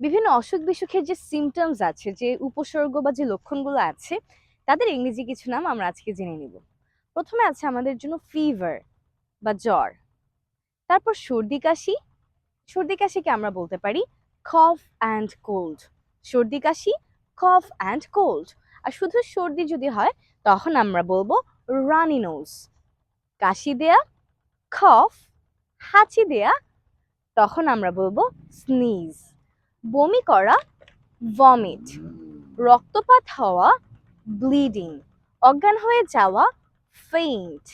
বিভিন্ন অসুখ বিসুখের যে সিমটমস আছে, যে উপসর্গ বা যে লক্ষণগুলো আছে, তাদের ইংরেজি কিছু নাম আমরা আজকে জেনে নিব। প্রথমে আছে আমাদের জন্য ফিভার বা জ্বর। তারপর সর্দি কাশি। সর্দি কাশিকে আমরা বলতে পারি কফ অ্যান্ড কোল্ড সর্দি কাশি কফ অ্যান্ড কোল্ড আর শুধু সর্দি যদি হয়, তখন আমরা বলব রানি নোজ কাশি দেয়া কফ হাঁচি দেয়া তখন আমরা বলব স্নিজ বমি করা ভমিট রক্তপাত হওয়া ব্লিডিং অজ্ঞান হয়ে যাওয়া ফেইন্ট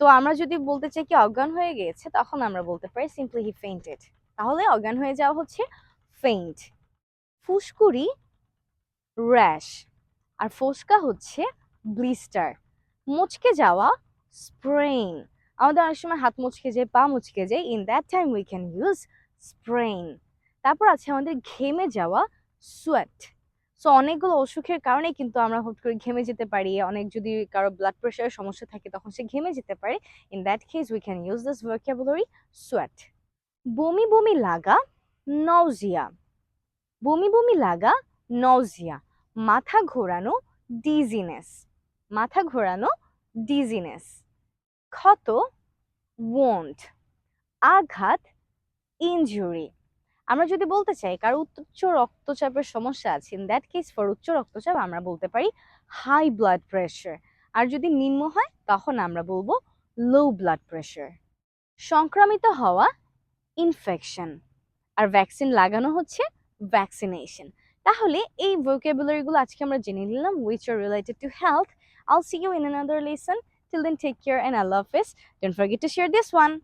তো আমরা যদি বলতে চাই কি অজ্ঞান হয়ে গিয়েছে তখন আমরা বলতে পারি সিম্পলি হি ফেইন্টেড তাহলে অজ্ঞান হয়ে যাওয়া হচ্ছে ফেইন্ট ফুসকুড়ি র্যাশ আর ফোসকা হচ্ছে ব্লিস্টার মুচকে যাওয়া স্প্রেইন আমাদের অনেক সময় হাত মুচকে যায়, পা মুচকে যায় in that time we can use sprain তারপর আছে আমাদের ঘেমে যাওয়া সোয়েট সো অনেকগুলো অসুখের কারণে কিন্তু আমরা হুট করে ঘেমে যেতে পারি। অনেক যদি কারও ব্লাড প্রেশারের সমস্যা থাকে, তখন সে ঘেমে যেতে পারে। In that case we can use this vocabulary sweat বমি বমি লাগা নজিয়া বমি বমি লাগা নজিয়া মাথা ঘোরানো ডিজিনেস মাথা ঘোরানো ডিজিনেস ক্ষত ওন্ড আঘাত ইনজুরি আমরা যদি বলতে চাই, কারও উচ্চ রক্তচাপের সমস্যা আছে ইন দ্যাট কেস ফর উচ্চ রক্তচাপ আমরা বলতে পারি হাই ব্লাড প্রেশার আর যদি নিম্ন হয়, তখন আমরা বলব লো ব্লাড প্রেশার সংক্রামিত হওয়া ইনফেকশন আর ভ্যাকসিন লাগানো হচ্ছে ভ্যাকসিনেশন তাহলে এই ভোকাবুলারিগুলো আজকে আমরা জেনে নিলাম which are related to health I'll see you in another lesson Till then, take care and I love this. Don't forget to share this one.